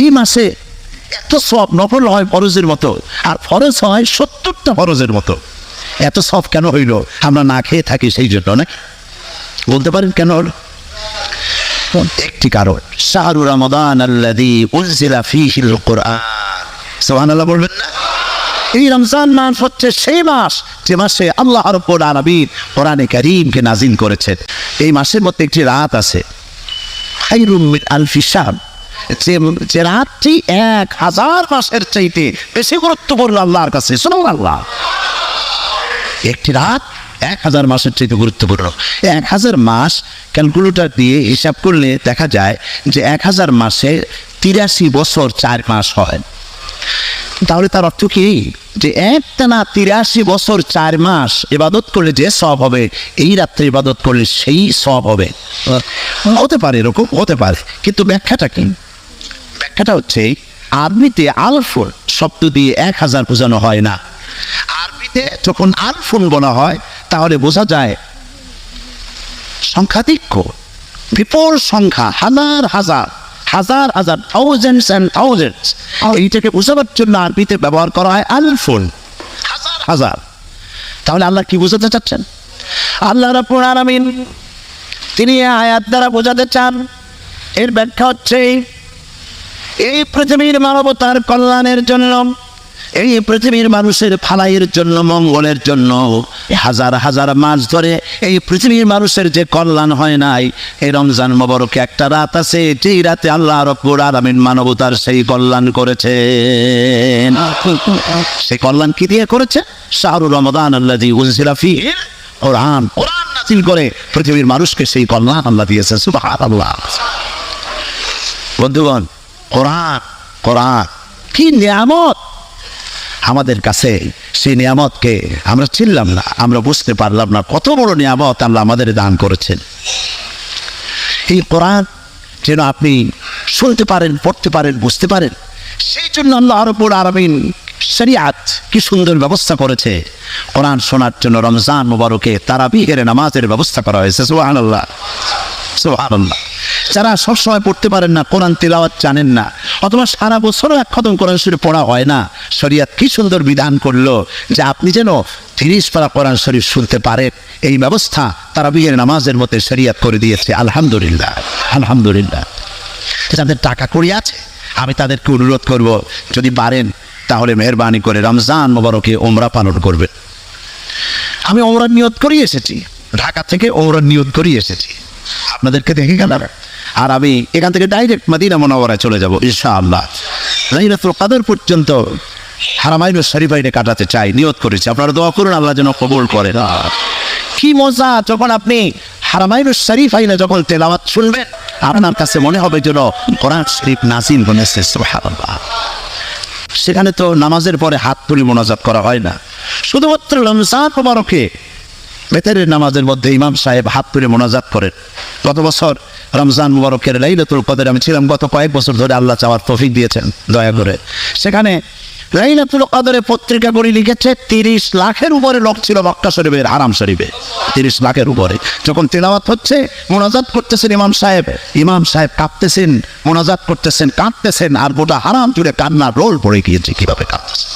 এই মাসে এত সব নফল হয় ফরজের মতো, আর ফরজ হয় সত্তরটা ফরজের মতো। এত সব কেন হইল? আমরা না খেয়ে থাকি সেই জন্য নাকি বলতে পারেন কেন হলো? একটি কারণ, শাহরু রমাদান আল্লাদি উনজিলা কোরআন। সুবহানাল্লাহ বলবেন না? এই রমজান মাস হচ্ছে সেই মাস, যে মাসে আল্লাহ রব্বুল আলামিন কোরআনে কারীমকে নাজিল করেছেন। এই মাসের মধ্যে একটি রাত আছে আলফি শাহর যে রাতটি এক হাজার মাসের চাইতে বেশি গুরুত্বপূর্ণ আল্লাহর কাছে শুনুন আল্লাহ একটি রাত এক হাজার মাসের চাইতে গুরুত্বপূর্ণ। এক হাজার মাস ক্যালকুলেটর দিয়ে হিসাব করলে দেখা যায় যে এক হাজার মাসে তিরাশি বছর চার মাস হয়। তাহলে তার অর্থ কি? যে একটানা তিরাশি বছর চার মাস ইবাদত করলে যে সব হবে, এই রাত্রে ইবাদত করলে সেই সব হবে। হতে পারে এরকম, হতে পারে। কিন্তু ব্যাখ্যাটা কি? ব্যাখ্যাটা হচ্ছে আরবিতে আলফুল শব্দ দিয়ে এক হাজার বোঝানো হয় না। আরবিতে যখন আলফুল বলা হয় তাহলে বোঝা যায় সংখ্যাধিক্য বিপুল সংখ্যা হাজার হাজার হাজার হাজার থাউজেন্ডস অ্যান্ড থাউজেন্ডস এইটাকে বোঝাবার জন্য আরবিতে ব্যবহার করা হয় আলফুল হাজার হাজার। তাহলে আল্লাহ কি বোঝাতে চাচ্ছেন? আল্লাহ রাব্বুল আলামিন তিনি আয়াত দ্বারা বোঝাতে চান। এর ব্যাখ্যা হচ্ছে এই পৃথিবীর মানবতার কল্যাণের জন্য, এই পৃথিবীর মানুষের ফালাইয়ের জন্য, মঙ্গলের জন্য হাজার হাজার মাস ধরে এই পৃথিবীর মানুষের যে কল্যাণ হয় নাই, এই রমজান মোবারকে একটা রাত আছে, যেই রাতে আল্লাহ রব্বুল আলামিন মানবতার সেই কল্যাণ করেছে সেই কল্যাণ কি দিয়ে করেছে? শাহরুর রমদান আল্লাহ কোরআন নাজিল করে পৃথিবীর মানুষকে সেই কল্যাণ আল্লাহ দিয়েছে, সুবহানাল্লাহ। বন্ধুগণ কোরআন কোরআন কি নিয়ামত? আমাদের কাছে সেই নিয়ামতকে আমরা চিনলাম না, আমরা বুঝতে পারলাম না কত বড় নিয়ামত আল্লাহ আমাদের দান করেছেন। এই কোরআন যেন আপনি শুনতে পারেন, পড়তে পারেন, বুঝতে পারেন, সেই জন্য আল্লাহ আরবুর আরবিন শরিয়াত কি সুন্দর ব্যবস্থা করেছে। কোরআন শোনার জন্য রমজান মুবারকে তারাবিহের নামাজের ব্যবস্থা করা হয়েছে সুহান আল্লাহ সুহান আল্লাহ যারা সবসময় পড়তে পারেন না, কোরআন তেলাওয়াত জানেন না, অথবা সারা বছরও এক খতম কোরআন শরীফ পড়া হয় না, শরিয়াত কি সুন্দর বিধান করল যে আপনি যেন তিরিশ পারা কোরআন শরীফ শুনতে পারেন। এই ব্যবস্থা তারা বিয়ের নামাজের মধ্যে শরিয়াত করে দিয়েছে। আলহামদুলিল্লাহ আলহামদুলিল্লাহ। যাদের টাকা করি আছে, আমি তাদেরকে অনুরোধ করব, যদি পারেন, তাহলে মেহরবানি করে রমজান মোবারকে ওমরা পালন করবেন। আমি ওমরার নিয়ত করেই এসেছি, ঢাকা থেকে ওমরার নিয়ত করেই এসেছি। আপনাদেরকে দেখে গেলাম। আর আমি এখান থেকে ডাইরেক্ট মদিনা মনোবরায় চলে যাব, ইনশাআল্লাহ। লাইলাতুল কাদর পর্যন্ত হারামাইন শরীফাইনে কাটাতে চাই, নিয়ত করেছি। আপনারা দোয়া করুন, আল্লাহ যেন কবুল করেন কি মজা, যখন আপনি হারামাইন যখন তেলাওয়াত শুনবেন, আপনার কাছে মনে হবে যেন কোরআন শরীফ সুবহানাল্লাহ। সেখানে তো নামাজের পরে হাত তুলে মোনাজাত করা হয় না। শুধুমাত্র রমজান মোবারকে বেতারের নামাজের মধ্যে ইমাম সাহেব হাত তুলে মোনাজাত করেন। গত বছর রমজান মুবারকের লাইলাতুল কদের আমি ছিলাম, গত কয়েক বছর ধরে আল্লাহ চাওয়ার তৌফিক দিয়েছেন, দয়া করে। সেখানে কদরে লিখেছে, তিরিশ লাখের উপরে লোক ছিল মক্কা শরীফের হারাম শরীফে। তিরিশ লাখের উপরে। যখন তেলাওয়াত হচ্ছে, মোনাজাত করতেছেন ইমাম সাহেব। ইমাম সাহেব কাঁপতেছেন মোনাজাত করতেছেন, কাঁদতেছেন, আর গোটা হারাম জুড়ে কান্না রোল পড়ে গিয়েছে কীভাবে কাঁদতেছে।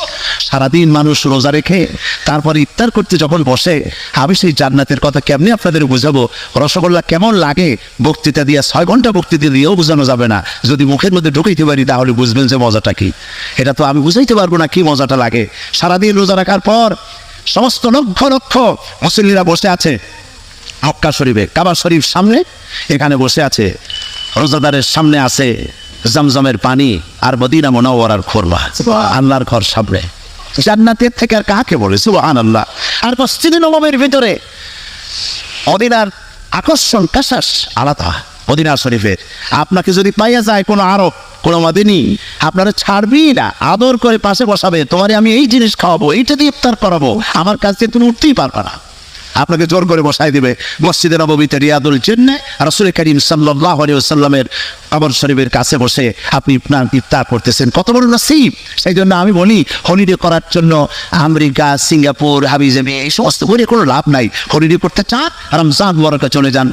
সারাদিন মানুষ রোজা রেখে, তারপরে ইফতার করতে যখন বসে, আমি সেই জান্নাতের কথা কেমনি আপনাদের বুঝাবো? রসগোল্লা কেমন লাগে? বক্তৃতা দিয়ে ছয় ঘণ্টা বক্তৃতা দিয়েও বোঝানো যাবে না। যদি মুখের মধ্যে ঢুকাইতে পারি, তাহলে বুঝবেন যে মজাটা কি। এটা তো আমি বুঝাইতে পারব না, কি মজাটা লাগে? সারাদিন রোজা রাখার পর সমস্ত লক্ষ লক্ষ মুসল্লিরা বসে আছে। মক্কা শরীফে, কাবা শরীফ সামনে, এখানে বসে আছে। রোজাদারের সামনে আছে জমজমের পানি আর মদিনা মনোয়ার খোরমা। আল্লাহর ঘর সামনে। জান্নাতের থেকে আর কাকে বলে? সুবহান আল্লাহ আর মসজিদে নবমের ভিতরে মদিনার আকর্ষণ, কাশাস আলাদা। মদিনা শরীফের। আপনাকে যদি পাইয়া যায় কোনো আরব কোনো আপনারা ছাড়বি না, আদর করে পাশে বসাবে, তোমারে আমি এই জিনিস খাওয়াবো, এইটা দিয়ে ইফতার করাবো, আমার কাছ থেকে তুমি উঠতেই পারবে না। আপনাকে জোর করে বসাই দিবে মসজিদের নবমীতে রিয়াদুল জেন্নে, রসুল করিম সাল্লাহ সাল্লামের কবর শরীফের কাছে বসে আপনি আপনার ইফতার করতেছেন। কত বড় নসিব! সেই জন্য আমি বলি, হলিডে করার জন্য আমেরিকা, সিঙ্গাপুর হাবিজাবি এই সমস্ত করে কোনো লাভ নাই। হলিডে করতে চান, রমজান বরকে চলে যান।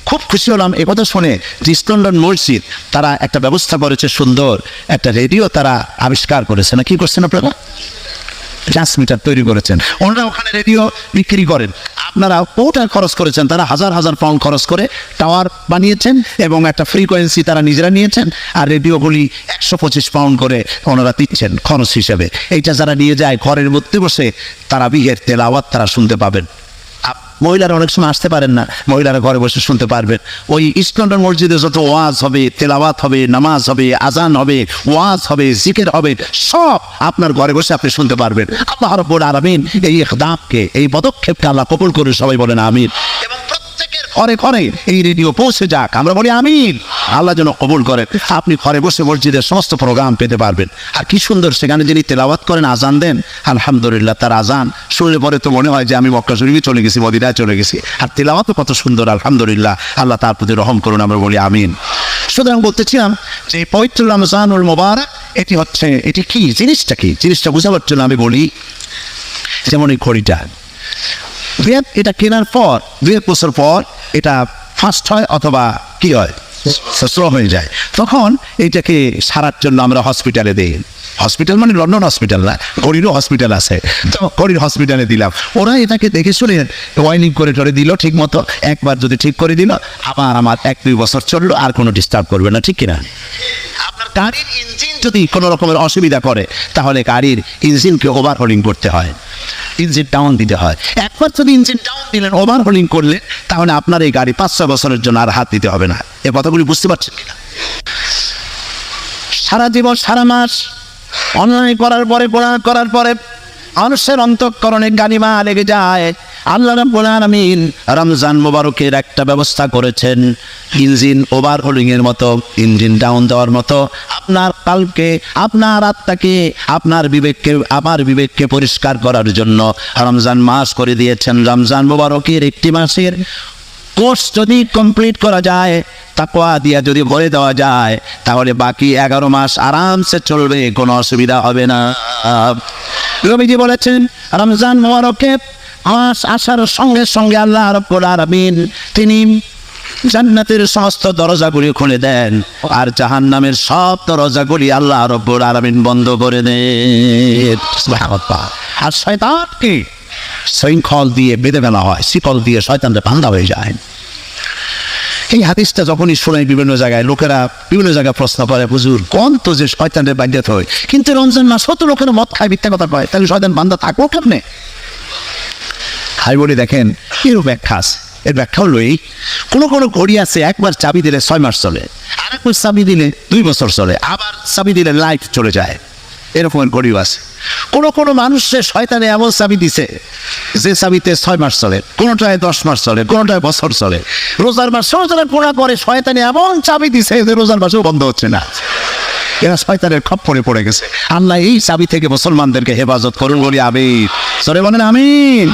খুব খুশি হলাম। এ কথা শুনে যে মসজিদ, তারা একটা ব্যবস্থা করেছে সুন্দর। একটা রেডিও তারা আবিষ্কার করেছে। না, কি করছেন আপনারা? ট্রান্সমিটার তৈরি করেছেন। ওনারা ওখানে রেডিও বিক্রি করেন। আপনারা কোটা খরচ করেছেন। তারা হাজার হাজার পাউন্ড খরচ করে টাওয়ার বানিয়েছেন এবং একটা ফ্রিকোয়েন্সি তারা নিজেরা নিয়েছেন আর রেডিওগুলি একশো পঁচিশ পাউন্ড করে ওনারা দিচ্ছেন খরচ হিসেবে। এইটা যারা নিয়ে যায়, ঘরের মধ্যে বসে তারা বিহের তেলাওয়াত তারা শুনতে পাবেন। মহিলারা অনেক সময় আসতে পারেন না, মহিলারা ঘরে বসে শুনতে পারবেন ওই ইস্টলন্ডন মসজিদে যত ওয়াজ হবে, তেলাওয়াত হবে, নামাজ হবে, আজান হবে, ওয়াজ হবে, জিকের হবে, সব আপনার ঘরে বসে আপনি শুনতে পারবেন। আল্লাহ রব্বুল আলমিন এই ইকদামকে এই পদক্ষেপকে আল্লাহ কবুল করে সবাই বলেন আমির এবং ঘরে ঘরে এই রেডিও পৌঁছে যাক। আমরা বলি আমিন। আল্লাহ যেন কবুল করেন আপনি ঘরে বসে মসজিদের সমস্ত প্রোগ্রাম পেতে পারবেন। আর কি সুন্দর সেখানে যিনি তেলাওয়াত করেন, আজান দেন, আলহামদুলিল্লাহ তার আজান। শুনলে পরে তো মনে হয় যে আমি মক্কা শরীফে চলে গেছি, মদিনায় চলে গেছি। আর তেলাওয়াতও কত সুন্দর, আলহামদুলিল্লাহ। আল্লাহ তার প্রতি রহম করুন, আমরা বলি আমিন। সুতরাং বলতেছিলাম যে পবিত্র রমজানুল মোবারক, এটি হচ্ছে, এটি কি? জিনিসটা কি? জিনিসটা বোঝাবার জন্য আমি বলি, যেমন এই ঘড়িটা। এক- এটা কেনার পর দুই এক বছর পর এটা ফার্স্ট হয় অথবা কি হয়? স্লো হয়ে যায়। তখন এইটাকে সারার জন্য আমরা হসপিটালে দিই। হসপিটাল মানে লন্ডন হসপিটাল না গড়িরও হসপিটাল আছে। তো গড়ির হসপিটালে দিলাম। ওরা এটাকে দেখে শুনে ওয়াইনিং করে টরে দিল ঠিক মতো একবার যদি ঠিক করে দিল আবার আমার এক দুই বছর চলল আর কোনো ডিস্টার্ব করবে না ঠিক কিনা? গাড়ির ইঞ্জিন যদি কোনো রকমের অসুবিধা করে, তাহলে গাড়ির ইঞ্জিনকে ওভারহোলিং করতে হয়। ইঞ্জিন ডাউন দিতে হয়। একবার যদি ইঞ্জিন ডাউন দিলেন ওভারহোলিং করলে তাহলে আপনার এই গাড়ি পাঁচ ছয় বছরের জন্য আর হাত দিতে হবে না। এ কথাগুলি বুঝতে পারছেন কিনা? সারা জীবন, সারা মাস অনলাইন করার পরে, পড়া করার পরে মানুষের অন্তঃকরণে গানিমা লেগে যায়। আল্লাহ রাব্বুল রমজান মোবারকের একটা ব্যবস্থা করেছেন। ইঞ্জিন ওভারহোলিং এর মতো, ইঞ্জিন ডাউন দেওয়ার মতো। আপনার কালকে, আপনার আত্মাকে, আপনার বিবেককে, আমার বিবেককে পরিষ্কার করার জন্য রমজান মাস করে দিয়েছেন। রমজান মোবারকের একটি মাসের কোর্স যদি কমপ্লিট করা যায়, তাকওয়া দিয়া যদি ভরে দেওয়া যায়, তাহলে বাকি এগারো মাস আরামসে চলবে, কোনো অসুবিধা হবে না। রবিজি বলেছেন, রমজান মোবারকে মাস আসার সঙ্গে সঙ্গে আল্লাহ রব্বুল আলামিন তিনি জান্নাতের সমস্ত দরজাগুলি খুলে দেন আর জাহান্নামের সব দরজাগুলি আল্লাহ রব্বুল আলামিন বন্ধ করে দেন। আর শয়তানকে শৃঙ্খল দিয়ে বেঁধে ফেলা হয়, শিকল দিয়ে শয়তানরা বান্ধা হয়ে যায়। এই হাদিসটা যখনই শোনাই বিভিন্ন জায়গায়, লোকেরা বিভিন্ন জায়গায় প্রশ্ন করে, হুজুর কোন তো যে শয়তানের বান্ধে হয়। কিন্তু রমজান মাস কত লোকের মদ খায়, মিথ্যা কথা কয়। তাহলে শয়তান বান্ধা থাকব কেমনে? হাই বলে দেখেন এরও ব্যাখ্যা আছে এর ব্যাখ্যা হলো এই, কোনো কোনো ঘড়ি আছে, একবার চাবি দিলে ছয় মাস চলে আর একবার চাবি দিলে দুই বছর চলে, আবার চাবি দিলে লাইফ চলে যায়। এরকমের ঘড়িও আছে। কোনো কোনো মানুষের শয়তানে এমন চাবি দিছে, যে চাবিতে ছয় মাস চলে, কোনোটায় দশ মাস চলে, কোনোটায় বছর চলে। রোজার মাস যারা পোড়া করে শয়তানে এমন চাবি দিছে যে রোজার মাসেও বন্ধ হচ্ছে না। এরা শয়তানের খপ্পরে পড়ে গেছে। আল্লাহ এই চাবি থেকে মুসলমানদেরকে হেফাজত করুন, বলি আমিন। সরে বলেন আমিন।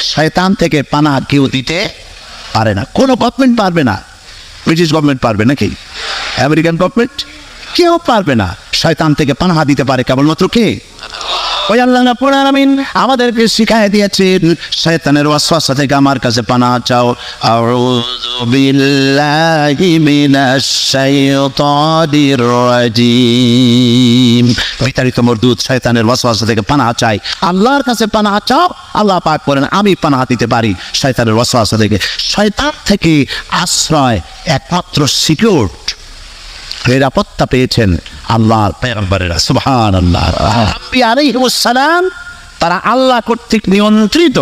শয়তান থেকে পানা কেউ দিতে পারে না। কোনো গভর্নমেন্ট পারবে না। ব্রিটিশ গভর্নমেন্ট পারবে নাকি? আমেরিকান গভর্নমেন্ট কেউ পারবে না। শয়তান থেকে পানাহা দিতে পারে কেবলমাত্র কে? ওই আল্লাহ রাব্বুল আলামিন আমাদেরকে শিখাই দিয়েছেন, শয়তানের ওয়াসওয়াসা থেকে আমার কাছে পানা চাও। আউযু বিল্লাহি মিনাশ শাইতানির রাজিম। বিতাড়িত মরদুদ শয়তানের ওয়াসওয়াসা থেকে পানা চাই আল্লাহর কাছে পানা চাও, আল্লাহ পাক করেন আমি পানা দিতে পারি। শয়তানের ওয়াসওয়াসা থেকে। শয়তান থেকে আশ্রয় একমাত্র সিকিউর নিরাপত্তা পেয়েছেন। আল্লাহর পেগম্বরেরা সুবহান আল্লাহ সালাম, তারা আল্লাহ কর্তৃক নিয়ন্ত্রিত।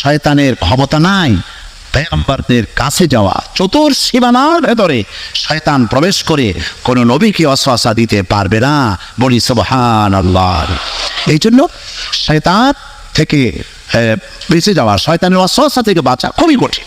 শয়তানের ক্ষমতা নাই পেগম্বরদের কাছে যাওয়া। চতুর সীমানার ভেতরে শয়তান প্রবেশ করে কোনো নবীকে অশ্বাসা দিতে পারবে না, বলি সুবহান আল্লাহ এই জন্য শয়তান থেকে বেঁচে যাওয়া, শয়তানের অশ্বাসা থেকে বাঁচা খুবই কঠিন।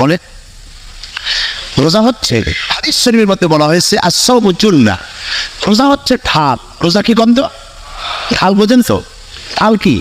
বলে, রোজা হচ্ছে, হাদিস শরীফের মধ্যে বলা হয়েছে আসাউজুল্লা রোজা হচ্ছে ঠাল। রোজা কি গন্ধ? ঢাল বোঝেন তো। ঢাল কি?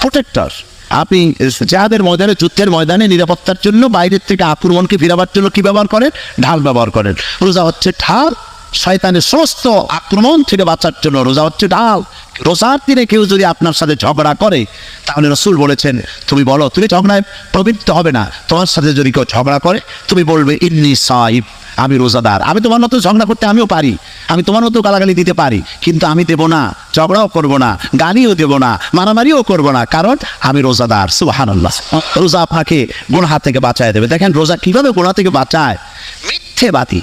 প্রোটেক্টর। আপনি যাদের ময়দানে, যুদ্ধের ময়দানে নিরাপত্তার জন্য বাইরের থেকে আক্রমণকে ফিরাবার জন্য কি ব্যবহার করেন? ঢাল ব্যবহার করেন। রোজা হচ্ছে ঢাল শয়তানের সমস্ত আক্রমণ থেকে বাঁচার জন্য রোজা হচ্ছে ঢাল রোজার দিনে কেউ যদি আপনার সাথে ঝগড়া করে, তাহলে রসুল বলেছেন, তুমি বলো, তুমি ঝগড়ায় প্রবৃত্ত হবে না। তোমার সাথে যদি কেউ ঝগড়া করে, তুমি বলবে, ইন্নি সাহিব আমি রোজাদার। আমি তোমার মতো ঝগড়া করতে আমিও পারি। আমি তোমার মতো গালাগালি দিতে পারি। কিন্তু আমি দেবো না, ঝগড়াও করব না, গালিও দেবো না, মারামারিও করব না, কারণ আমি রোজাদার। সুবাহান্লাহ রোজা আপনাকে গোনা থেকে বাঁচায় দেবে। দেখেন, রোজা কীভাবে গোনা থেকে বাঁচায়? মিথ্যেবাদী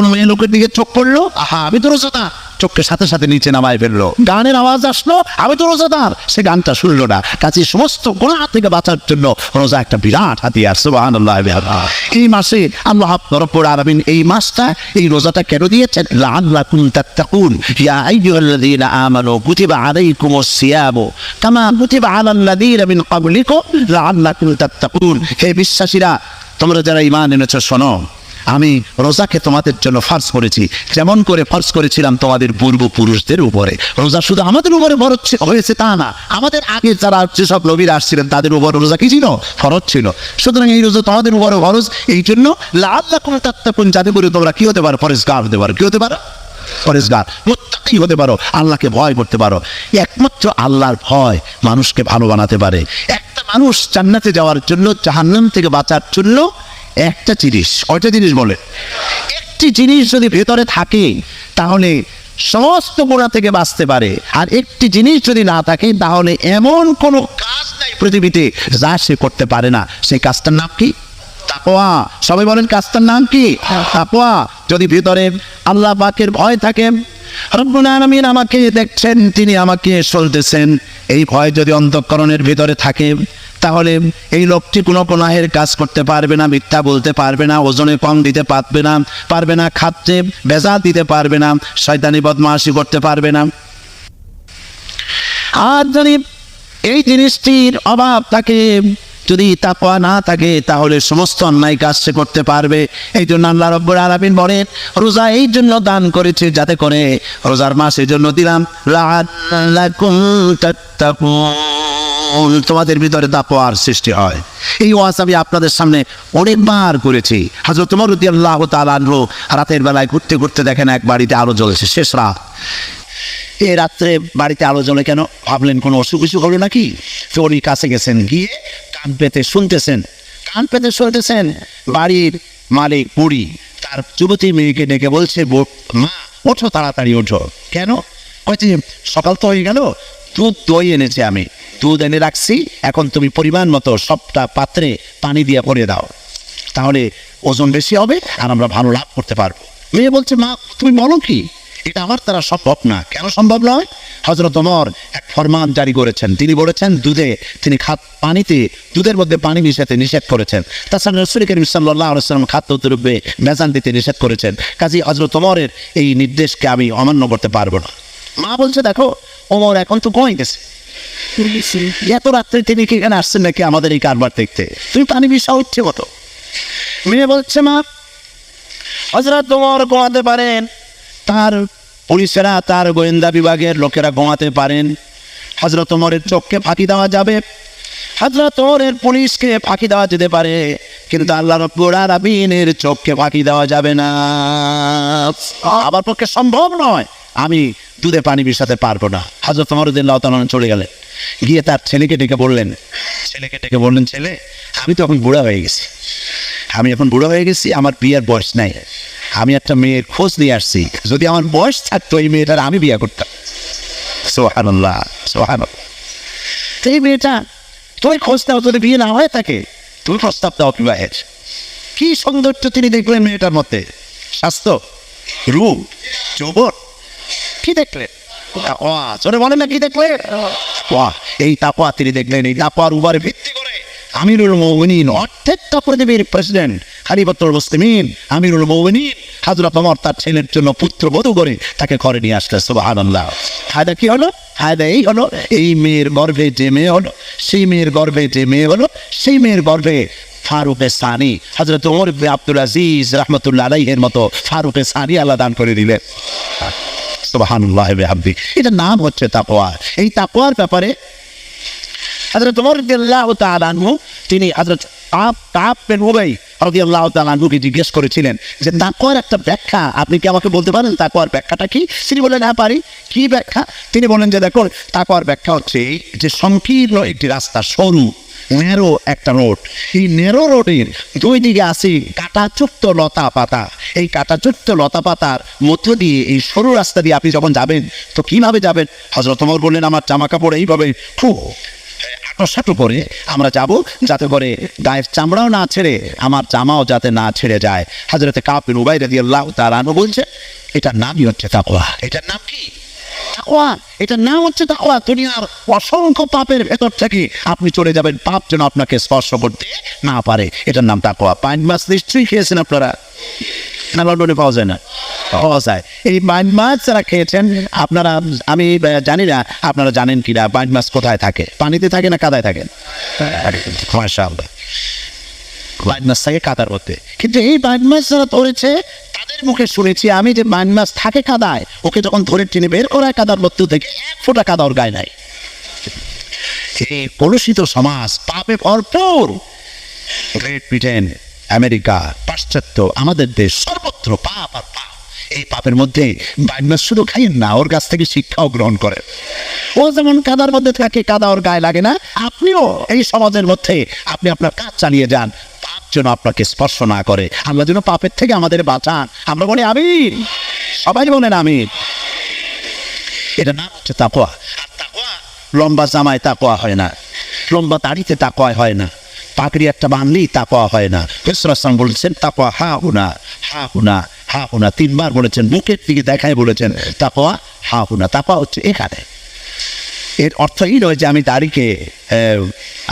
কোনো মেয়ে লোকের দিকে চোখ পড়ল? আহা, আমি তো রোজাদার। চোখকে সাথে সাথে নিচে নামায় ফেলল। গানের আওয়াজ আসলো, আমি তো রোজাদার। সে গানটা শুনলো না। কাছে সমস্ত গোনা থেকে বাঁচার জন্য রোজা একটা বিরাট হাতিয়ার, সুবহানাল্লাহ এই মাসে আল্লাহ রব্বুল আলামিন এই মাসটা, এই রোজাটা কেন দিয়েছেন? লাআল্লাকুম তাত্তাকুন। ইয়া আইয়ুহাল্লাযীনা আমানু কুতিবা আলাইকুমুস সিয়ামু। কামা কুতিবা আলাল্লাযীনা মিন তাত্তাকুন। হে বিশ্বাসীরা, তোমরা যারা ঈমান এনেছো, শোনো। আমি রোজাকে তোমাদের জন্য ফার্জ করেছি। যেমন করে ফার্জ করেছিলাম তোমাদের পূর্বপুরুষদের উপরে। রোজা শুধু আমাদের উপরে ফরজ হয়েছে তা না। আমাদের আগে যারা যেসব নবীরা আসছিলেন, তাদের উপর রোজা কি ছিল? ফরজ ছিল। সুতরাং এই রোজা তোমাদের উপরে ফরজ। এই জন্য লাভ কোনো তাত্তাকুন, যাতে করে তোমরা কি হতে পারো? ফরেজগার হতে পারো। কি হতে পারো? ফরেজগার মুত্তাকি হতে পারো। আল্লাহকে ভয় করতে পারো। একমাত্র আল্লাহর ভয় মানুষকে ভালো বানাতে পারে। একটা মানুষ জান্নাতে যাওয়ার জন্য, জাহান্নাম থেকে বাঁচার জন্য একটা জিনিস কয়টা জিনিস বলে? একটি জিনিস যদি ভেতরে থাকে তাহলে সমস্ত গোড়া থেকে বাঁচতে পারে। আর একটি জিনিস যদি না থাকে তাহলে এমন কোনো কাজ নাই পৃথিবীতে যা সে করতে পারে না। সেই কাজটার নাম কি? তাকোয়া সবাই বলেন কাজটার নাম কি? তাকোয়া যদি ভিতরে আল্লাহ পাকের ভয় থাকে আমাকে দেখছেন, তিনি আমাকে চলতেছেন। এই ভয় যদি অন্তঃকরণের ভিতরে থাকে, তাহলে এই লোকটি কোনো গুনাহের কাজ করতে পারবে না, মিথ্যা বলতে পারবে না, ওজনে কম দিতে পারবে না পারবে না খাচ্ছে বেজা দিতে পারবে না, শয়তানি বদমাশি করতে পারবে না। আর যদি এই জিনিসটির অভাব থাকে যদি তাকওয়া না থাকে, তাহলে সমস্ত অন্যায় কাজ সে করতে পারবে। এই জন্য আল্লাহ রব্বুর আলামিন বলেন, রোজা এই জন্য দান করেছে যাতে করে রোজার মাস এই জন্য দিলাম। তোমাদের ভিতরে তাকওয়ার সৃষ্টি হয়। এই ওয়াজ আমি আপনাদের সামনে অনেকবার করেছি। হাজরত তোমার রুদি আল্লাহ তালানহ রাতের বেলায় ঘুরতে ঘুরতে দেখেন, এক বাড়িতে আলো জ্বলেছে। শেষ রাত। এ রাত্রে বাড়িতে আলো জ্বলে কেন? ভাবলেন কোনো অসুখ বিসুখ হলো নাকি? চোরই কাছে গেছেন, গিয়ে কান পেতে শুনতেছেন, কান পেতে শুনতেছেন বাড়ির মালিক বুড়ি, তার যুবতী মেয়েকে ডেকে বলছে, "বউ- মা, ওঠো তাড়াতাড়ি, ওঠো। কেন? কয়েছে সকাল তো হয়ে গেল, দুধ দই এনেছে আমি। দুধ এনে রাখছি, এখন তুমি পরিমাণ মতো সবটা পাত্রে পানি দিয়ে ভরে দাও। তাহলে ওজন বেশি হবে আর আমরা ভালো লাভ করতে পারব। মেয়ে বলছে, মা, তুমি বলো কি? এটা আমার তারা সম্ভব না। কেন সম্ভব নয়? হজরত ওমর এক ফরমান জারি করেছেন। তিনি বলেছেন, দুধে তিনি খাত, পানিতে, দুধের মধ্যে পানি মিশাতে নিষেধ করেছেন। তাছাড়া রসুল করিম সাল্লাহ আলসালাম খাদ্য দ্রব্যে মেজান দিতে নিষেধ করেছেন। কাজী হজরত ওমরের এই নির্দেশকে আমি অমান্য করতে পারব না। মা বলছে, দেখো, ওমর এখন তো ঘুমাই গেছে। এত রাত্রে তিনি কি এখানে আসছেন নাকি আমাদের এই কারবার দেখতে? তুমি পানি মিশা হচ্ছে কত মেয়ে বলছে, মা হজরত তোমার ঘুমাতে পারেন। তার পুলিশেরা তার গোয়েন্দা বিভাগের লোকেরা ঘুমাতে পারেন। হজরত ওমরের চোখকে ফাঁকি দেওয়া যাবে। হাজরত ওরের পুলিশকে ফাঁকি দেওয়া যেতে পারে কিন্তু আল্লাহ রব্বুল আলামিনের চোখকে ফাঁকি দেওয়া যাবে না। আমার পক্ষে সম্ভব নয় আমি দুধে পানি মিশাতে পারব না। হাজরত তোমারুদ্দিল্লাহ তালন চলে গেলেন। গিয়ে তার ছেলেকে ডেকে বললেন ছেলেকে ডেকে বললেন ছেলে আমি তো এখন বুড়া হয়ে গেছি। আমি এখন বুড়ো হয়ে গেছি আমার বিয়ের বয়স নাই। আমি একটা মেয়ের খোঁজ নিয়ে আসছি। যদি আমার বয়স থাকতো, এই মেয়েটার আমি বিয়ে করতাম। সোহানুল্লাহ তো এই মেয়েটা, তুমি খোঁজ দাও যদি বিয়ে না হয়ে থাকে তুমি প্রস্তাব দাও বিবাহের কি সৌন্দর্য তিনি দেখলেন মেয়েটার মধ্যে? স্বাস্থ্য? রূপ? যৌবন? কি দেখলেন? ওয়া চলে বলেন না, কি দেখলেন? ওয়া এই তাপা তিনি দেখলেন, এই তাপার উপরে ভিত্তি করে। আমিরুল মৌমিনিন অর্ধেক পৃথিবীর প্রেসিডেন্ট খালিবত্তর মুসলিমিন, আমিরুল মৌমিনিন। হাজরত ওমর তার ছেলের জন্য পুত্র বধূ করে তাকে ঘরে নিয়ে আসলে, সুবহানাল্লাহ। ফায়দা কি হলো? ফায়দা এই হলো, এই মেয়ের গর্ভে যে মেয়ে হলো, সেই মেয়ের গর্ভে যে মেয়ে হলো, সেই মেয়ের গর্ভে ফারুকে সানি। হজরত ওমর আব্দুল আজিজ রহমতুল্লাহ আলাইহের মতো ফারুকে সানি আল্লাহ দান করে দিলেন সুবহানাল্লাহ এটা নাম হচ্ছে তাকওয়া। এই তাকওয়ার ব্যাপারে রাদিয়াল্লাহু তাআলা আনহু, তিনি হযরত আপ তাপ বিন উবাই রাদিয়াল্লাহু তাআলা আনহুকে জিজ্ঞেস করেছিলেন যে, তাকওয়ার একটা ব্যাখ্যা আপনি কি আমাকে বলতে পারেন? তাকওয়ার ব্যাখ্যাটা কি? তিনি বললেন হ্যাঁ পারি। কি ব্যাখ্যা? তিনি বলেন যে দেখো তাকওয়ার ব্যাখ্যা হচ্ছে যে, সংকীর্ণ একটি রাস্তা সরু নেরো একটা রোড। এই নেরো রোডের দুই দিকে আছে কাটাযুক্ত লতা পাতা। এই কাটাযুক্ত লতা পাতার মধ্য দিয়ে এই সরু রাস্তা দিয়ে আপনি যখন যাবেন, তো কীভাবে যাবেন? হজরত বললেন, আমার জামা কাপড় এইভাবে, খুব আটো করে আমরা যাব যাতে করে গায়ের চামড়াও না ছেড়ে আমার জামাও যাতে না ছেড়ে যায়। হাজরতে কাপিন উবাই রাদি আল্লাহ তার আনো বলছে এটার নামই হচ্ছে তাকোয়া এটার নাম কি? তাকওয়া এটার নাম হচ্ছে তাকওয়া। দুনিয়ার অসংখ্য পাপের ভেতর থেকে আপনি চলে যাবেন পাপ যেন আপনাকে স্পর্শ করতে না পারে। এটার নাম তাকওয়া। পাইন মাছ নিশ্চয়ই খেয়েছেন আপনারা। না, লন্ডনে পাওয়া যায় না। পাওয়া যায়। এই বাইন মাছ যারা খেয়েছেন, আপনারা, আমি জানি না, আপনারা জানেন কিনা বাইন মাছ কোথায় থাকে? পানিতে থাকে না কাদায় থাকে? মাশাআল্লাহ। বাইন মাছ থাকে কাদার মধ্যে। কিন্তু এই বাইন মাছ যারা ধরেছে, তাদের মুখে শুনেছি আমি যে বাইন মাছ থাকে কাদায়, ওকে যখন ধরে টেনে বের করা হয় কাদার মধ্যে থেকে, এক ফোঁটা কাদা ওর গায়ে নাই। এই কলুষিত সমাজ, পাপে ভরপুর। গ্রেট ব্রিটেন আমেরিকা, পাশ্চাত্য, আমাদের দেশ, সর্বত্র পাপ আর পাপ। এই পাপের মধ্যে বাইনাস শুধু খাইয়েন না, ওর কাছ থেকে শিক্ষাও গ্রহণ করেন। ও যেমন কাদার মধ্যে থাকে, কাদা ওর গায়ে লাগে না, আপনিও এই সমাজের মধ্যে আপনি আপনার কাজ চালিয়ে যান। পাপ যেন আপনাকে স্পর্শ না করে। আমরা যেন পাপের থেকে আমাদের বাঁচান। আমরা বলি, আমিন। সবাই বলেন, আমিন। এটা নাম হচ্ছে তাকোয়া আর তাকোয়া লম্বা জামায় তাকোয়া হয় না। লম্বা দাড়িতে তাকোয়া হয় না। পাকড়ি একটা বানলেই তাকোয়া হয় না। ফেসরাসাম বলেছেন তাকোয়া হা হুনা হা হুনা হা হুনা, তিনবার বলেছেন বুকের দিকে দেখায় বলেছেন তাকোয়া হা হুনা তাকোয়া হচ্ছে এখানে। এর অর্থ এই নয় যে আমি দাড়িকে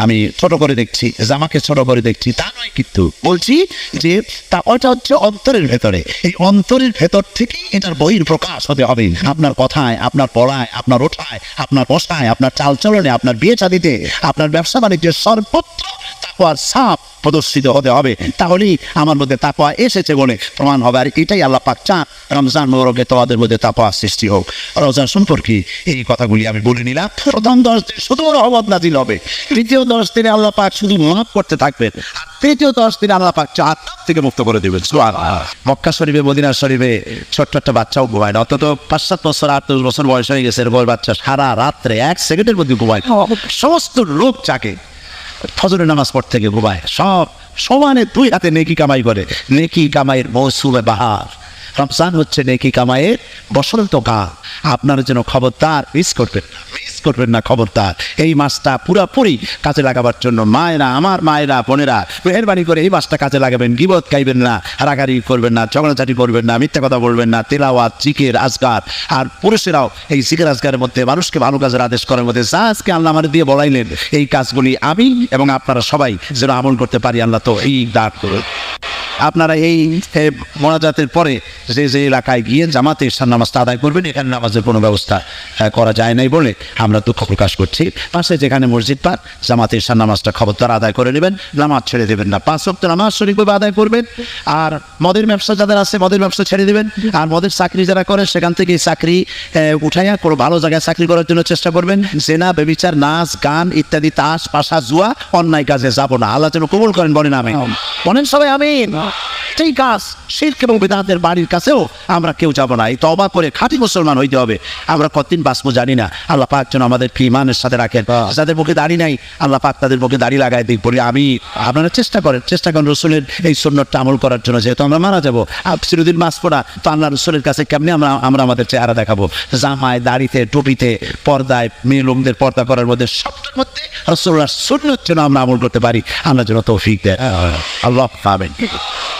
আমি ছোট করে দেখছি, জামাকে ছোট করে দেখছি, তা নয় কিন্তু। বলছি যে তা ওটা হচ্ছে অন্তরের ভেতরে। এই অন্তরের ভেতর থেকেই এটার বহির প্রকাশ হতে হবে। আপনার কথায়, আপনার পড়ায়, আপনার ওঠায়, আপনার বসায় আপনার চালচলনে, আপনার বিয়ে চাদিতে আপনার ব্যবসা বাণিজ্যের সর্বত্র তাকওয়ার সাপ প্রদর্শিত হতে হবে। তাহলেই আমার মধ্যে তাকওয়া এসেছে বলে প্রমাণ হবে। আর এটাই আল্লাহ পাক চান। রমজান মোরকে তোমাদের মধ্যে তাকওয়া সৃষ্টি হোক। রমজান সম্পর্কে এই কথাগুলি আমি বলে নিলাম। প্রথম দশ দিন শুধু রহমত নাজিল হবে। তৃতীয় দশ দিনে আল্লাহ পাক শুধু মাফ করতে থাকবেন। আর তৃতীয় দশ দিনে আল্লাহ পাক চার থেকে মুক্ত করে দেবেন। মক্কা শরীফে মদিনা শরীফে ছোট্ট একটা বাচ্চাও ঘুমায় না। অন্তত পাঁচ সাত বছর আট দশ বছর বয়স হয়ে গেছে। এরকম বাচ্চা সারা রাত্রে এক সেকেন্ডের মধ্যে ঘুমায় সমস্ত লোক চাকে ফজরের নামাজ পর থেকে ঘুমায়। সব সমানে দুই হাতে নেকি কামাই করে। নেকি কামাইয়ের মৌসুমে বাহার। রমজান হচ্ছে নেকি কামাইয়ের বসন্ত কাল। আপনারা যেন খবরদার, মিস করবেন না, মিস করবেন না খবরদার। এই মাসটা পুরাপুরি কাজে লাগাবার জন্য মায়েরা, আমার মায়েরা, বোনেরা, মেহরবানি করে এই মাসটা কাজে লাগাবেন, গিবত খাইবেন না, রাগারি করবেন না চগড়াচাটি করবেন না, মিথ্যা কথা বলবেন না, তেলাওয়াত, জিকের, আজগার। আর পুরুষেরাও এই জিকের, আজগারের মধ্যে মানুষকে ভালো কাজের আদেশ করার মধ্যে যা আজকে আল্লাহ আমার দিয়ে বলাইলেন, এই কাজগুলি আমি এবং আপনারা সবাই যেন আমল করতে পারি, আল্লাহ তো এই দাঁড় করুন। আপনারা এই মোনাজাতের পরে যে যে এলাকায় গিয়ে জামাতে ঈশান নামাজটা আদায় করবেন এখানে নামাজের কোনো ব্যবস্থা করা যায় নাই বলে আমরা দুঃখ প্রকাশ করছি। পাশে যেখানে মসজিদ পাক জামাতে ঈশান নামাজটা খবরদার আদায় করে নেবেন নামাজ ছেড়ে দেবেন না। পাঁচ সপ্তাহ নামাজ শরীরভাবে আদায় করবেন আর মদের ব্যবসা যাদের আছে মদের ব্যবসা ছেড়ে দেবেন আর মদের চাকরি যারা করে সেখান থেকে চাকরি উঠাইয়া কোনো ভালো জায়গায় চাকরি করার জন্য চেষ্টা করবেন। জেনা বেবিচার নাচ গান ইত্যাদি তাস পাশা জুয়া অন্যায় কাজে যাব না। আল্লাহ যেন কবুল করেন বলেন আমি বলেন সবাই আমি সেই কাজ শিল্প এবং বেদান্তের বাড়ির কাছেও আমরা কেউ যাব না। এই তবা করে খাঁটি মুসলমান হইতে হবে। আমরা কতদিন বাঁচবো জানি না। আল্লাহ পাক যেন আমাদের ইমানের সাথে রাখেন। যাদের মুখে দাড়ি নাই আল্লাহ পাক তাদের মুখে দাড়ি লাগাই দিক বলি আমি আপনারা চেষ্টা করেন চেষ্টা করেন রসুলের এই সুন্নতটা আমল করার জন্য। যেহেতু আমরা মারা যাব চিরদিন মাস পড়া তো আল্লাহ রসুলের কাছে কেমনি আমরা আমরা আমাদের চেহারা দেখাবো? জামায় দাড়িতে টুপিতে পর্দায় মেয়ে লোকদের পর্দা করার মধ্যে সবটার মধ্যে রসুল্লাহ সুন্নত যেন আমরা আমল করতে পারি। আমরা যেন তৌফিক দেয় আল্লাহ পাবেন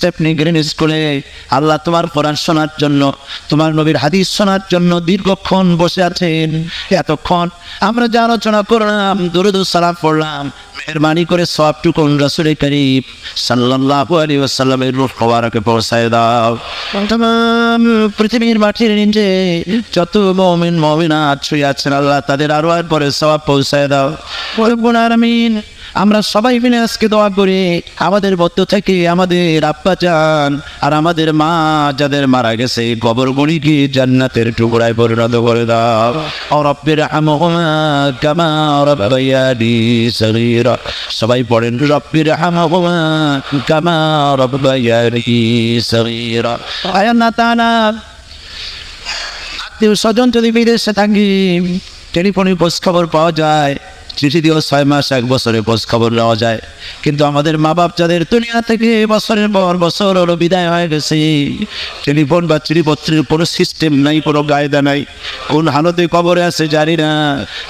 স্টেপনি গ্রিন স্কুলে। আল্লাহ তোমার কোরআন শোনার জন্য, তোমার নবীর হাদিস শোনার জন্য দীর্ঘক্ষণ বসে আছেন। এতক্ষণ আমরা যে আলোচনা করলাম, দুরুদ সালাম পড়লাম, মেহরবানি করে সবটুকু রসুল করিম সাল্লাল্লাহু আলাইহি ওয়াসাল্লামের রূহ মোবারকে পৌঁছায় দাও। তমাম পৃথিবীর মাটির নিচে যত মমিন, মমিনাত শুয়ে আছেন, আল্লাহ তাদের আরও আর পরে সবাব পৌঁছায় দাও। রব্বুল আলামিন আমরা সবাই মিলে আজকে দোয়া করি, আমাদের মধ্য থেকে আমাদের আব্বা চান আর আমাদের মা যাদের মারা গেছে কবর গণিকে জান্নাতের টুকরায় পরিণত করে দাও। ও রব্বির হামহুমা কামা সবাই পড়েন রব্বির তাআলা, আত্মীয় স্বজন যদি বিদেশে থাকি, টেলিফোনে খোঁজ খবর পাওয়া যায়। চিঠি দিয়েও ছয় মাস এক বছরে খোঁজ খবর নেওয়া যায়। কিন্তু আমাদের মা বাপ যাদের দুনিয়া থেকে বছরের পর বছর হলো বিদায় হয়ে গেছে, টেলিফোন বা চিঠিপত্রের কোনো সিস্টেম নাই, কোনো গায়দা নাই। কোন হালতে কবরে আছে জানি না।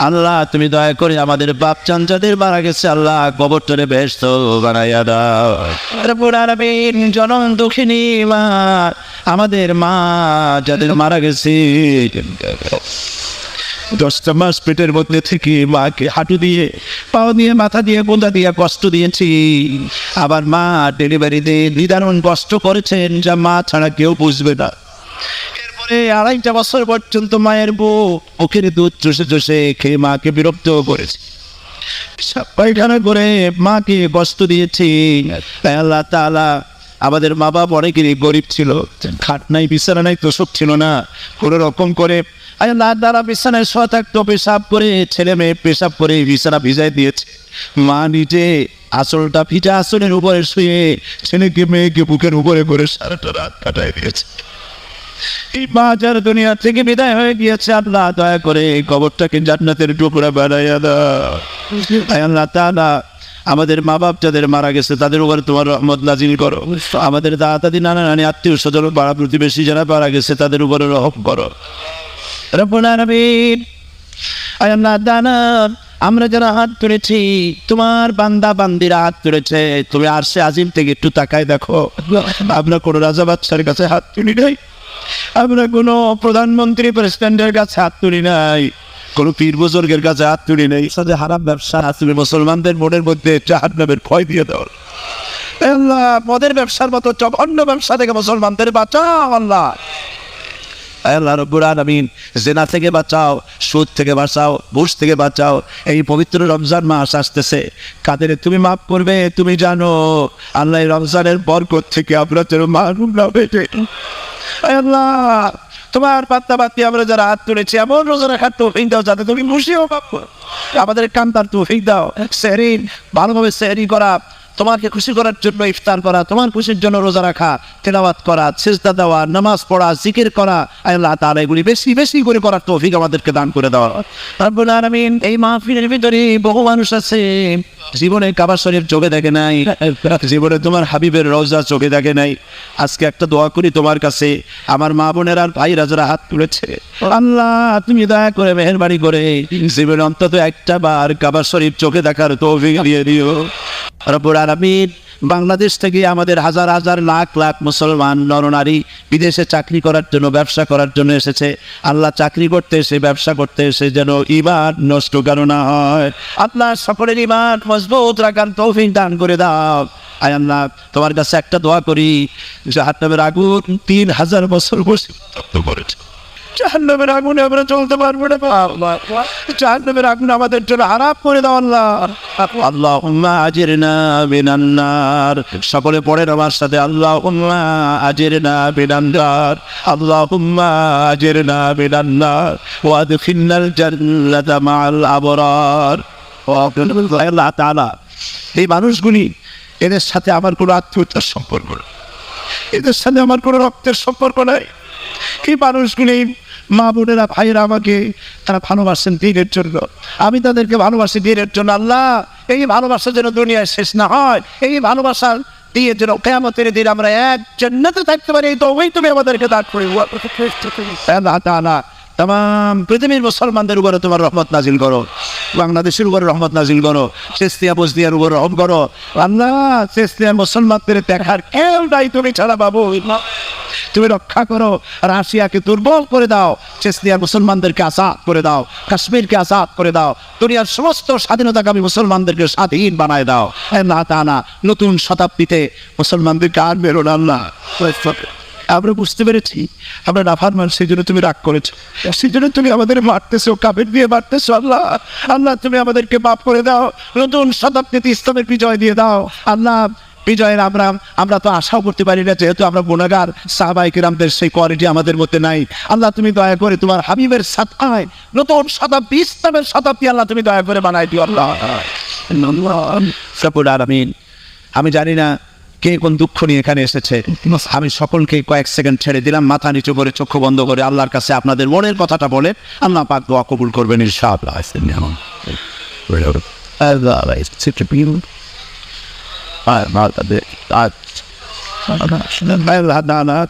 আল্লাহ, তুমি দয়া করে আমাদের বাপ চান যাদের মারা গেছে, আল্লাহ কবর তোরে ব্যস্ত বানাইয়া দাও। জনম দুঃখিনী মা, আমাদের মা যাদের মারা গেছে। দশটা মাস পেটের মধ্যে থেকে মাকে হাঁটু দিয়ে, পাও দিয়ে, মাথা দিয়ে, গোঁদা দিয়ে কষ্ট দিয়েছি। আবার মা ডেলিভারিতে নিদারুণ কষ্ট করেছেন, যা মা ছাড়া কেউ বুঝবে না। এরপরে আড়াইটা বছর পর্যন্ত মায়ের বউ ওখানে দুধ চষে চষে খেয়ে মাকে বিরক্ত করেছে। পায়খানা করে মাকে কষ্ট দিয়েছি। আল্লাহ তাআলা আমাদের মা বাপ অনেকেরই গরিব ছিল। খাট নাই, বিছানা নাই, তোষক ছিল না। কোনো রকম করে আল্লাহ দ্বারা বিছানায় শোয়া থাকতো পেশাব করে, ছেলে মেয়ে পেশাব করে বিছানা ভিজাই দিয়েছে। মা নিজে আসলটা ভিজা আসলের উপরে শুয়ে ছেলেকে, মেয়েকে বুকের উপরে করে সারাটা রাত কাটাই দিয়েছে। এই মা দুনিয়া থেকে বিদায় হয়ে গিয়েছে আল্লাহ, দয়া করে এই কবরটাকে জান্নাতের টুকরা বানাইয়া দাও। আল্লাহ তাআলা, আমাদের মা বাপ যাদের মারা গেছে, তাদের উপরে তোমার রহমত নাজিল করো। আমাদের দাদা দাদি নানা নানি আত্মীয় স্বজন পাড়া প্রতিবেশী যারা মারা গেছে, তাদের উপরে রহম করো। আমরা যারা হাত তুলেছি, তোমার বান্দা বান্দিরা হাত তুলেছে। তুমি আর সে আজিম থেকে একটু তাকায় দেখো। আমরা কোনো রাজা বাচ্চার কাছে হাত তুলি নাই। আমরা কোনো প্রধানমন্ত্রী প্রেসিডেন্টের কাছে হাত তুলি নাই। কোনো পীর বুজুর্গের কাছে হাত তুলি নাই। সাথে হারাম ব্যবসা তুমি মুসলমানদের মনের মধ্যে জাহার নামের ভয় দিয়ে দাও। আল্লাহ, মদের ব্যবসার মতো জঘন্য ব্যবসা থেকে মুসলমানদের বাঁচাও আল্লাহ। আল্লাহ রব্বুল আলামিন জেনা থেকে বাঁচাও, সুদ থেকে বাঁচাও বুশ থেকে বাঁচাও, এই পবিত্র রমজান মাস আসতেছে। কাদের তুমি মাফ করবে, তুমি জানো, আল্লাহ রমজানের বরকত থেকে আমরা যেন মাহরুম না তোমার পাত্তা পাত্তি আমরা যারা হাত তুলেছি, এমন রোজা রাখার তৌফিক দাও যাতে তুমি খুশিও পাবো আমাদের কান্তার তৌফিক দাও সেরিন ভালোভাবে সেরি করা তোমাকে খুশি করার জন্য ইফতার করা, তোমার খুশির জন্য রোজা রাখা, তেলাওয়াত করা, সেজদা দেওয়া, নামাজ পড়া, জিকির করা, আল্লাহ তাআলা এগুলি বেশি বেশি করে করার তৌফিক আমাদেরকে দান করে দেওয়া। রব্বুল এই মাহফিলের ভিতরে বহু মানুষ আছে, জীবনে কাবা শরীফ চোখে দেখে নাই, জীবনে তোমার হাবিবের রওজা চোখে দেখে নাই। আজকে একটা দোয়া করি তোমার কাছে, আমার মা বোনের আর ভাইরা যারা হাত তুলেছে, আল্লাহ তুমি দয়া করে মেহরবানি করে, জীবনে অন্তত একটা বার কাবা শরীফ চোখে দেখার তৌফিক দিয়ে দিও। রব্বুল আলামিন, বাংলাদেশ থেকে আমাদের হাজার হাজার লাখ লাখ মুসলমান নরনারী বিদেশে চাকরি করার জন্য, ব্যবসা করার জন্য এসেছে। আল্লাহ চাকরি করতে এসে, ব্যবসা করতে এসে যেন ইমান নষ্ট কেন না হয়। আল্লাহ সকলের ইমান মজবুত রাখার তৌফিক দান করে দাও। আয় আল্লাহ, তোমার কাছে একটা দোয়া করি, জাহান্নামের আগুন তিন হাজার বছর বসে করেছে। জাহান্নামের আগুনে আমরা চলতে পারব না, বাবা। জাহান্নামের আগুন আমাদের জন্য আরাপ করে দাও, আল্লাহ। আল্লাহ আজির না বিনান্নার। সকলে পড়েন আমার সাথে আল্লাহ আজির না বিনান্নার। আল্লাহ আজির না বিনান্নার। ওয়াদ ফিন্নাল জান্নাতা মাল আবরার। আল্লাহ তাআলা, এই মানুষগুলি, এদের সাথে আমার কোনো আত্মীয়তার সম্পর্ক এদের সাথে আমার কোনো রক্তের সম্পর্ক নাই। এই মানুষগুলি মা বোনেরা, ভাইয়েরা আমাকে তারা ভালোবাসেন দিনের জন্য। আমি তাদেরকে ভালোবাসি দিনের জন্য। আল্লাহ, এই ভালোবাসা যেন দুনিয়ায় শেষ না হয়, এই ভালোবাসার দিয়ে যেন কেমতের দিন আমরা এক জন্নতে থাকতে পারি। তো ওই তুমি আমাদেরকে দাঁড় করে। তাম পৃথিবীর মুসলমানদের উপরে তোমার রহমত নাজিল করো। বাংলাদেশের উপরে রহমত নাজিল করো। চেস্তিয়া বসদিয়ার উপর রহম করো। আল্লাহ, চেস্তিয়া মুসলমানদের দেখার কেউ নাই তুমি ছাড়া বাবু। তুমি রক্ষা করো রাশিয়াকে দুর্বল করে দাও চেস্তিয়ার মুসলমানদেরকে আজাদ করে দাও, কাশ্মীরকে আজাদ করে দাও, দুনিয়ার সমস্ত স্বাধীনতাকামী মুসলমানদেরকে স্বাধীন বানায় দাও। না তা না, নতুন শতাব্দীতে মুসলমানদেরকে আর বেরোন আল্লাহ। আমরা বুঝতে পেরেছি, আমরা নাফার মান সেই জন্য তুমি রাগ করেছ। সেই জন্য তুমি আমাদের মারতেছো কাপের দিয়ে মারতেছো, আল্লাহ। আল্লাহ, তুমি আমাদেরকে মাফ করে দাও, নতুন শতাব্দীতে ইসলামের বিজয় দিয়ে দাও। আল্লাহ বিজয়ের আমরা আমরা তো আশাও করতে পারি না, যেহেতু আমরা গুণাগার সাহাবাই কিরামদের সেই কোয়ালিটি আমাদের মধ্যে নাই। আল্লাহ তুমি দয়া করে তোমার হাবিবের সাথে নতুন শতাব্দী, ইসলামের শতাব্দী আল্লাহ তুমি দয়া করে বানাই দিও আল্লাহ। আমি জানি না কে কোন দুঃখ নিয়ে এখানে এসেছে। আমি সকলকে কয়েক সেকেন্ড ছেড়ে দিলাম, মাথা নিচু করে চক্ষু বন্ধ করে আল্লাহর কাছে আপনাদের মনের কথাটা বলে আল্লাহ পাক দোয়া কবুল করবেন ইনশাআল্লাহ।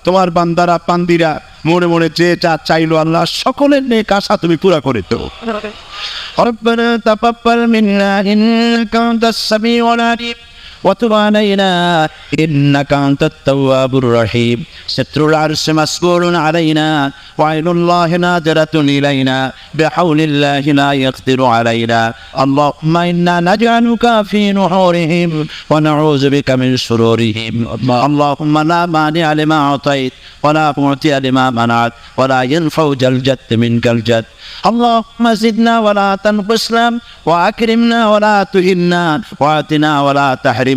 তোমার বান্দারা পান্দিরা মনে মনে যে যা চাইলো আল্লাহ সকলের নেক আশা তুমি পুরা করে তো ربنا تقبل منا إنك أنت السميع العليم وتب علينا إنك أنت التواب الرحيم. ستر العرش مسبول علينا وعين الله نادرة إلينا بحول الله لا يقدر علينا. اللهم إنا نجعلك في نحورهم ونعوذ بك من شرورهم. اللهم لا مانع لما أعطيت ولا معطي لما منعت ولا ينفع ذا الجد منك الجد. اللهم زدنا ولا تنقصنا وأكرمنا ولا تهنا وآتنا ولا تحرمنا.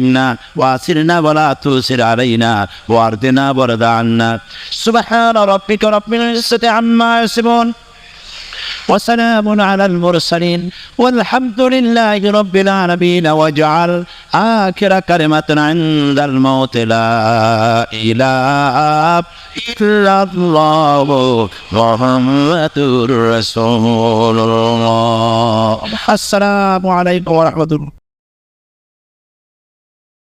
وآسرنا ولا تؤسر علينا وأرضنا وارض عنا سبحان ربك رب العزة عما يصفون وسلام على المرسلين والحمد لله رب العالمين واجعل آخر كلمة عند الموت لا إله إلا الله محمد رسول الله السلام عليكم ورحمة الله